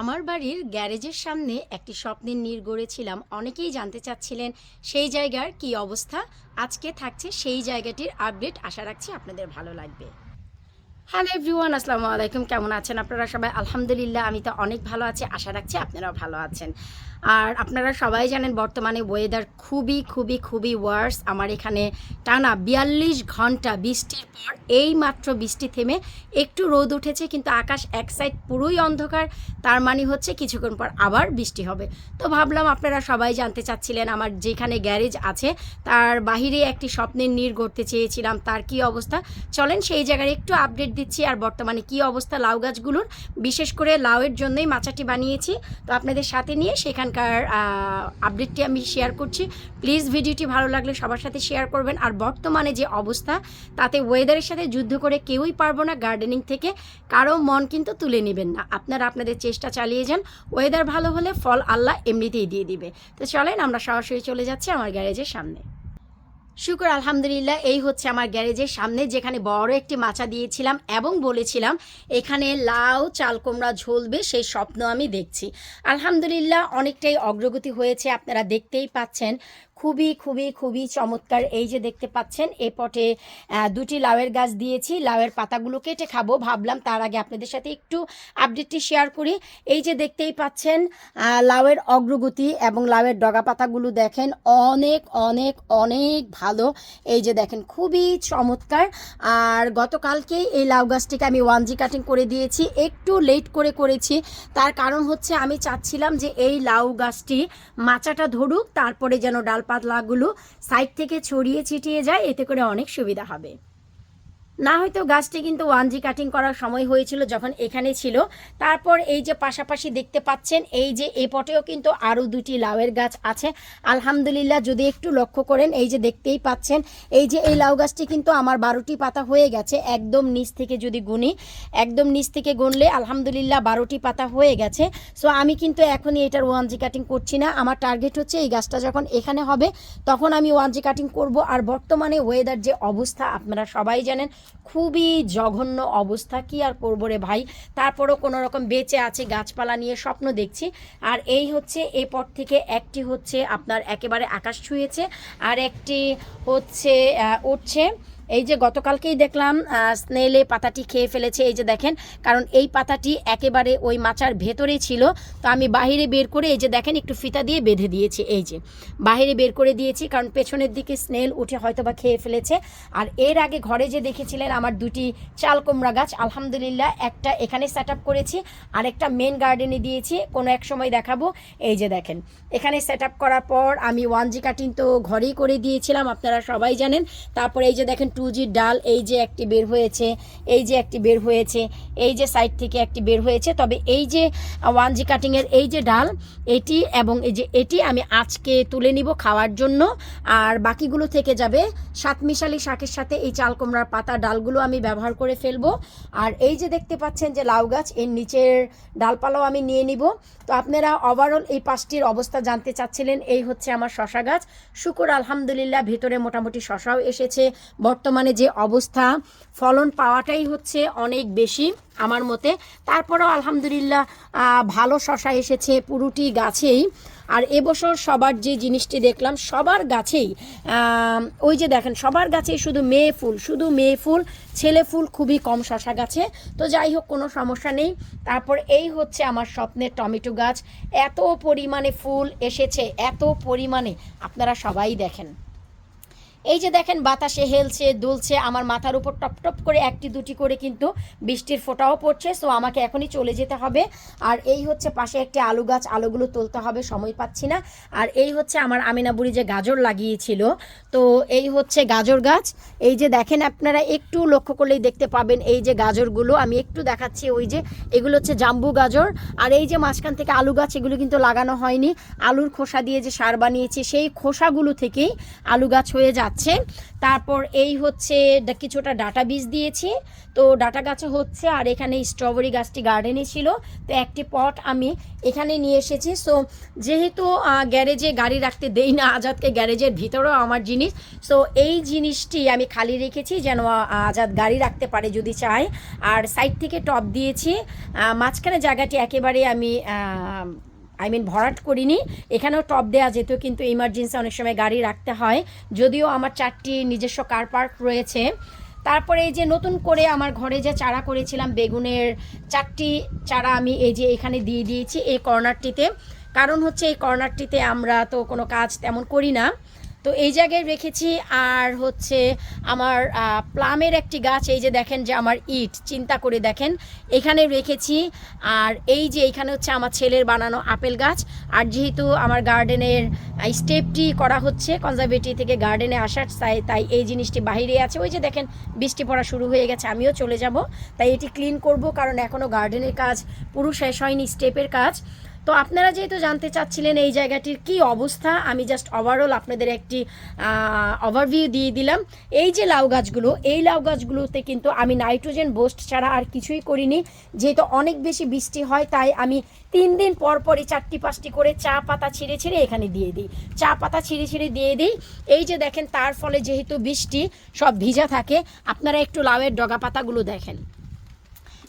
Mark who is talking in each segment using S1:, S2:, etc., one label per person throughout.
S1: আমার বাড়ির গ্যারেজের সামনে একটি স্বপ্নের নীর গড়েছিলাম। অনেকেই জানতে চাচ্ছিলেন, সেই জায়গার কি অবস্থা? আজকে থাকছে সেই জায়গাটির আপডেট। আশা রাখছি আপনাদের ভালো লাগবে। হ্যালো এভরিওয়ান আসসালামু আলাইকুম। কেমন আছেন আপনারা সবাই? আলহামদুলিল্লাহ, আমি তো অনেক ভালো আছি। আশা রাখছি আপনারাও ভালো আছেন। আর আপনারা সবাই জানেন, বর্তমানে ওয়েদার খুবই খুবই খুবই ওয়ার্স আমার এখানে টানা বিয়াল্লিশ ঘণ্টা বৃষ্টির পর এই মাত্র বৃষ্টি থেমে একটু রোদ উঠেছে, কিন্তু আকাশ এক সাইড পুরোই অন্ধকার। তার মানে হচ্ছে কিছুক্ষণ পর আবার বৃষ্টি হবে। তো ভাবলাম আপনারা সবাই জানতে চাচ্ছিলেন, আমার যেখানে গ্যারেজ আছে, তার বাহিরে একটি স্বপ্নের নীর গড়তে চেয়েছিলাম। তার কি অবস্থা? চলেন সেই জায়গায় একটু আপডেট দিচ্ছি আর বর্তমানে কি অবস্থা লাউ গাছগুলোর, বিশেষ করে লাউয়ের জন্যই মাচাটি বানিয়েছি। তো আপনাদের সাথে নিয়ে সেখানকার আপডেটটি আমি শেয়ার করছি। প্লিজ ভিডিওটি ভালো লাগলে সবার সাথে শেয়ার করবেন। আর বর্তমানে যে অবস্থা, তাতে ওয়েদারের সাথে যুদ্ধ করে কেউই পারব না গার্ডেনিং থেকে। কারও মন কিন্তু তুলে নেবেন না। আপনারা আপনাদের চেষ্টা চালিয়ে যান। ওয়েদার ভালো হলে ফল আল্লাহ এমনিতেই দিয়ে দিবে। তো চলেন, আমরা সরাসরি চলে যাচ্ছি আমার গ্যারেজের সামনে। শুক্র, আলহামদুলিল্লাহ, এই হচ্ছে আমার গ্যারেজের সামনে যেখানে বড় একটি মাচা দিয়েছিলাম এবং বলেছিলাম, এখানে লাউ, চাল ঝুলবে সেই স্বপ্ন আমি দেখছি। আলহামদুলিল্লাহ, অনেকটাই অগ্রগতি হয়েছে, আপনারা দেখতেই পাচ্ছেন। খুবই খুবই খুবই চমৎকার। এই যে দেখতে পাচ্ছেন, এ পটে দুটি লাউয়ের গাছ দিয়েছি। লাউয়ের পাতাগুলো কেটে খাব। ভাবলাম তার আগে আপনাদের সাথে একটু আপডেটটি শেয়ার করি। এই যে দেখতেই পাচ্ছেন লাউয়ের অগ্রগতি এবং লাউয়ের ডগা পাতাগুলো দেখেন, অনেক অনেক অনেক ভালো। এই যে দেখেন, খুবই চমৎকার। আর গতকালকেই এই লাউ গাছটিকে আমি ওয়ান জি কাটিং করে দিয়েছি। একটু লেট করে করেছি। তার কারণ হচ্ছে আমি চাচ্ছিলাম যে এই লাউ গাছটি মাচাটা ধরুক, তারপরে যেন ডালপাতলাগুলো সাইড থেকে ছড়িয়ে ছিটিয়ে যায় এতে করে অনেক সুবিধা হবে। না হয়তো গাছটি কিন্তু ওয়ান জি কাটিং করার সময় হয়েছিল যখন এখানে ছিল। তারপর এই যে পাশাপাশি দেখতে পাচ্ছেন, এই যে এ পটেও কিন্তু আরও দুটি লাউয়ের গাছ আছে। আলহামদুলিল্লাহ, যদি একটু লক্ষ্য করেন, এই যে দেখতেই পাচ্ছেন, এই যে এই লাউ গাছটি কিন্তু আমার বারোটি পাতা হয়ে গেছে, একদম নিচ থেকে যদি গুনি, একদম নিচ থেকে গুনলে আলহামদুলিল্লাহ বারোটি পাতা হয়ে গেছে। সো আমি কিন্তু এখনই এটার ওয়ান জি কাটিং করছি না। আমার টার্গেট হচ্ছে এই গাছটা যখন এখানে হবে, তখন আমি ওয়ান জি কাটিং করব। আর বর্তমানে ওয়েদার যে অবস্থা, আপনারা সবাই জানেন খুবই জঘন্য অবস্থা, কি আর করব রে ভাই? তারপরও কোনো রকম বেঁচে আছে, গাছপালা নিয়ে স্বপ্ন দেখছি। আর এই হচ্ছে এ পর থেকে একটি হচ্ছে আপনার একেবারে আকাশ ছুঁয়েছে, আর একটি হচ্ছে উঠছে। এই যে গতকালকেই দেখলাম স্নেলে পাতাটি খেয়ে ফেলেছে। এই যে দেখেন, কারণ এই পাতাটি একেবারে ওই মাচার ভেতরে ছিল। তো আমি বাইরে বের করে এই যে দেখেন, একটু ফিতা দিয়ে বেঁধে দিয়েছি। এই যে বাইরে বের করে দিয়েছি, কারণ পেছনের দিকে স্নেল উঠে হয়তো বা খেয়ে ফেলেছে। আর এর আগে ঘরে যে দেখেছিলেন আমার দুটি চাল কুমড়া গাছ, আলহামদুলিল্লাহ একটা এখানে সেট আপ করেছি আর একটা মেন গার্ডেনে দিয়েছি। কোনো এক সময় দেখাবো। এই যে দেখেন, এখানে সেট আপ করার পর আমি ওয়ান জি কাটিং তো ঘরেই করে দিয়েছিলাম, আপনারা সবাই জানেন। তারপরে এই যে দেখেন টু জির ডাল এই যে একটি বের হয়েছে, এই যে একটি বের হয়েছে, এই যে সাইড থেকে একটি বের হয়েছে, তবে এই যে ওয়ান জি কাটিংয়ের এই যে ডাল, এটি এবং এই যে এটি আমি আজকে তুলে নিব খাওয়ার জন্য। আর বাকিগুলো থেকে যাবে সাতমিশালি শাকের সাথে এই চাল কুমড়ার পাতা ডালগুলো আমি ব্যবহার করে ফেলব। আর এই যে দেখতে পাচ্ছেন যে লাউ গাছ, এর নিচের ডালপালাও আমি নিয়ে নিব। তো আপনারা ওভারঅল এই পাঁচটির অবস্থা জানতে চাচ্ছিলেন, এই হচ্ছে আমার শশা গাছ। শুকুর আলহামদুলিল্লাহ, ভেতরে মোটামুটি শশাও এসেছে বর্তমানে যে অবস্থা, ফলন পাওয়াটাই হচ্ছে অনেক বেশি আমার মতে। তারপরেও আলহামদুলিল্লাহ ভালো শশা এসেছে পুরোটি গাছেই। আর এবছর সবার যে জিনিসটি দেখলাম, সবার গাছেই ওই যে দেখেন, সবার গাছেই শুধু মেয়ে ফুল, শুধু মেয়ে ফুল, ছেলে ফুল খুবই কম শশা গাছে। তো যাই হোক, কোনো সমস্যা নেই। তারপর এই হচ্ছে আমার স্বপ্নের টমেটো গাছ। এত পরিমাণে ফুল এসেছে, এত পরিমাণে। আপনারা সবাই দেখেন। এই যে দেখেন, বাতাসে হেলছে, দুলছে, আমার মাথার উপর টপ টপ করে একটি দুটি করে কিন্তু বৃষ্টির ফোঁটাও পড়ছে সো আমাকে এখনই চলে যেতে হবে। আর এই হচ্ছে পাশে একটি আলু গাছ, আলুগুলো তুলতে হবে, সময় পাচ্ছি না। আর এই হচ্ছে আমার আমিনা বুড়ি যে গাজর লাগিয়েছিল, তো এই হচ্ছে গাজর গাছ। এই যে দেখেন, আপনারা একটু লক্ষ্য করলেই দেখতে পাবেন এই যে গাজরগুলো। আমি একটু দেখাচ্ছি ওই যে, এগুলো হচ্ছে জাম্বু গাজর। আর এই যে মাঝখান থেকে আলু গাছ, এগুলো কিন্তু লাগানো হয়নি। আলুর খোসা দিয়ে যে সার বানিয়েছি, সেই খোসাগুলো থেকেই আলু গাছ হয়ে যাচ্ছে। যাচ্ছে তারপর এই হচ্ছে কিছুটা ডাটা বীজ দিয়েছি। তো ডাটা গাছে হচ্ছে আর এখানে স্ট্রবেরি গাছটি গার্ডেনে ছিল। তো একটি পট আমি এখানে নিয়ে এসেছি। সো যেহেতু গ্যারেজে গাড়ি রাখতে দেই না, আজাদকে গ্যারেজের ভিতরেও আমার জিনিস। সো এই জিনিসটি আমি খালি রেখেছি যেন আজাদ গাড়ি রাখতে পারে যদি চায়। আর সাইড থেকে টপ দিয়েছি। মাঝখানে জায়গাটি একেবারে আমি আই মিন ভরাট করিনি। এখানেও টপ দেওয়া যেত, কিন্তু ইমার্জেন্সি অনেক সময় গাড়ি রাখতে হয়। যদিও আমার চারটি নিজস্ব কার পার্ক রয়েছে। তারপরে এই যে নতুন করে আমার ঘরে যে চারা করেছিলাম, বেগুনের চারটি চারা আমি এই যে এখানে দিয়ে দিয়েছি এই কর্নারটিতে। কারণ হচ্ছে এই কর্নারটিতে আমরা তো কোনো কাজ তেমন করি না। তো এই জায়গায় রেখেছি। আর হচ্ছে আমার প্লামের একটি গাছ, এই যে দেখেন যে আমার ইট, চিন্তা করে দেখেন। এখানে রেখেছি। আর এই যে এখানে হচ্ছে আমার ছেলের বানানো আপেল গাছ। আর যেহেতু আমার গার্ডেনের স্টেপটি করা হচ্ছে কনজারভেটিভ থেকে গার্ডেনে আসার, তাই তাই এই জিনিসটি বাইরে আছে। ওই যে দেখেন, বৃষ্টি পড়া শুরু হয়ে গেছে, আমিও চলে যাব। তাই এটি ক্লিন করব, কারণ এখনও গার্ডেনের কাজ পুরো শেষ হয়নি, স্টেপের কাজ। তো আপনারা যেহেতু জানতে চাচ্ছিলেন এই জায়গাটির কি অবস্থা, আমি জাস্ট ওভারঅল আপনাদের একটি ওভারভিউ দিয়ে দিলাম। এই যে লাউ গাছগুলো, এই লাউ গাছগুলোতে কিন্তু আমি নাইট্রোজেন বোস্ট ছাড়া আর কিছুই করিনি। যেহেতু অনেক বেশি বৃষ্টি হয়, তাই আমি তিন দিন পর পরই চারটি পাঁচটি করে চা পাতা ছিঁড়ে ছিঁড়ে এখানে দিয়ে দিই। চা পাতা ছিঁড়ে ছিঁড়ে দিয়ে দিই। এই যে দেখেন, তার ফলে যেহেতু বৃষ্টি, সব ভিজা থাকে। আপনারা একটু লাউয়ের ডগা পাতাগুলো দেখেন।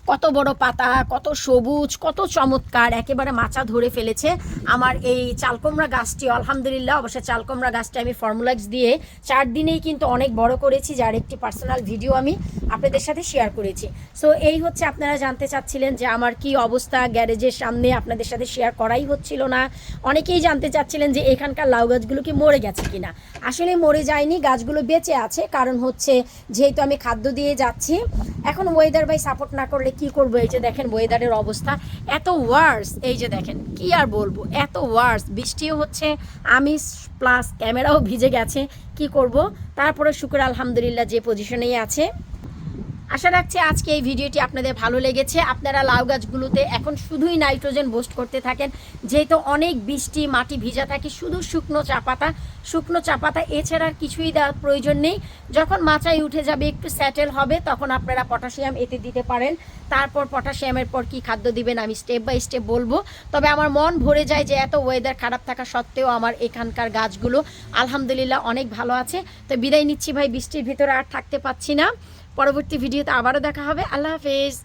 S1: কত বড় পাতা, কত সবুজ, কত চমৎকার, একেবারে মাচা ধরে ফেলেছে আমার এই চালকুমড়া গাছটি। আলহামদুলিল্লাহ, অবশ্য চালকুমড়া গাছটি আমি ফর্মুলাক্স দিয়ে চার দিনেই কিন্তু অনেক বড় করেছি, যার একটি পার্সোনাল ভিডিও আমি আপনাদের সাথে শেয়ার করেছি। সো এই হচ্ছে আপনারা জানতে চাচ্ছিলেন যে আমার কি অবস্থা গ্যারেজের সামনে, আপনাদের সাথে শেয়ার করাই হচ্ছিল না। অনেকেই জানতে চাচ্ছিলেন যে এখানকার লাউ গাছগুলো কি মরে গেছে কিনা। আসলে মরে যায়নি, গাছগুলো বেঁচে আছে, কারণ হচ্ছে যেহেতু আমি খাদ্য দিয়ে যাচ্ছি, এখন ওয়েদার বাই সাপোর্ট না করলে কি করব? এই যে দেখেন ওয়েদারের অবস্থা, এত ওয়ার্স এই যে দেখেন, কি আর বলব? এত ওয়ার্স বৃষ্টিও হচ্ছে আমি প্লাস ক্যামেরাও ভিজে গেছে, কি করব? তারপরে শুক্র আলহামদুলিল্লাহ যে পজিশনেই আছে। আশা রাখছি আজকে এই ভিডিওটি আপনাদের ভালো লেগেছে। আপনারা লাউ গাছগুলোতে এখন শুধুই নাইট্রোজেন বোস্ট করতে থাকেন। যেহেতু অনেক বৃষ্টি, মাটি ভিজা থাকে, শুধু শুকনো চা পাতা শুকনো চা পাতা এছাড়া কিছুই দেওয়ার প্রয়োজন নেই। যখন মাচায় উঠে যাবে, একটু স্যাটেল হবে, তখন আপনারা পটাশিয়াম এতে দিতে পারেন। তারপর পটাশিয়ামের পর কি খাদ্য দিবেন আমি স্টেপ বাই স্টেপ বলব। তবে আমার মন ভরে যায় যে এত ওয়েদার খারাপ থাকা সত্ত্বেও আমার এখানকার গাছগুলো আলহামদুলিল্লাহ অনেক ভালো আছে। তো বিদায় নিচ্ছি ভাই, বৃষ্টির ভিতরে আর থাকতে পাচ্ছি না। পরবর্তী ভিডিওতে আবারও দেখা হবে। আল্লাহ হাফেজ।